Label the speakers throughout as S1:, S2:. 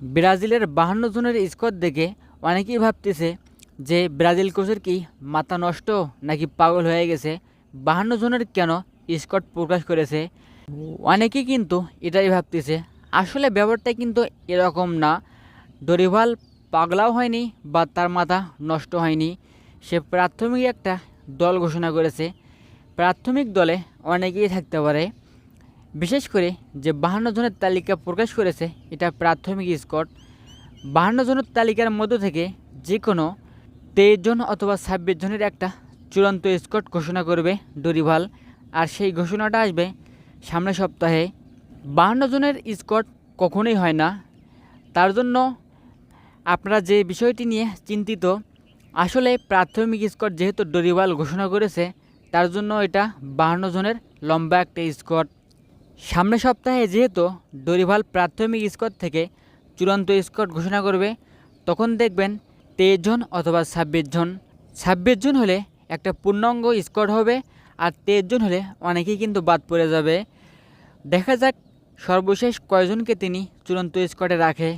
S1: ব্রাজিলের বাহান্ন জনের স্কোর দেখে অনেকেই ভাবতেছে যে ব্রাজিল কোচের কি মাথা নষ্ট নাকি পাগল হয়ে গেছে? বাহান্ন জনের কেন স্কট প্রকাশ করেছে? অনেকেই কিন্তু এটাই ভাবতেছে। আসলে ব্যাপারটা কিন্তু এরকম না। ডরিভাল পাগলাও হয়নি বা তার মাথা নষ্ট হয়নি। সে প্রাথমিক একটা দল ঘোষণা করেছে। প্রাথমিক দলে অনেকেই থাকতে পারে। বিশেষ করে যে বাহান্ন জনের তালিকা প্রকাশ করেছে, এটা প্রাথমিক স্কট বাহান্ন জনের তালিকার মধ্য থেকে যে কোনো তেইশ জন অথবা ছাব্বিশ জনের একটা চূড়ান্ত স্কট ঘোষণা করবে ডরিভাল। আর সেই ঘোষণাটা আসবে সামনের সপ্তাহে। বাহান্ন জনের স্কট কখনোই হয় না। তার জন্য আপনারা যে বিষয়টি নিয়ে চিন্তিত, আসলে প্রাথমিক স্কট যেহেতু ডরিভাল ঘোষণা করেছে, তার জন্য এটা বাহান্ন জনের লম্বা একটা স্কট সামনের সপ্তাহে যেহেতু ডরিভাল প্রাথমিক স্কট থেকে চূড়ান্ত স্কট ঘোষণা করবে, তখন দেখবেন তেইশ জন অথবা ছাব্বিশ জন। ছাব্বিশ জন হলে একটা পূর্ণাঙ্গ স্কট হবে আর তেইশ জন হলে অনেকেই কিন্তু বাদ পড়ে যাবে। দেখা যাক সর্বশেষ কয়জনকে তিনি চূড়ান্ত স্কটে রাখে।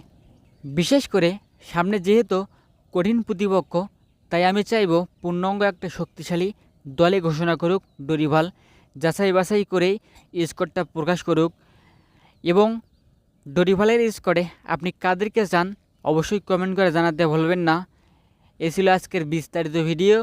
S1: বিশেষ করে সামনে যেহেতু কঠিন প্রতিপক্ষ, তাই আমি চাইব পূর্ণাঙ্গ একটা শক্তিশালী দলে ঘোষণা করুক ডরিভাল। যাচাই বাছাই করে স্কোরটা প্রকাশ করুক এবং ডরিভালের স্কোরে আপনি কাদেরকে চান, অবশ্যই কমেন্ট করে জানাতে ভুলবেন না। এ ছিল আজকের বিস্তারিত ভিডিও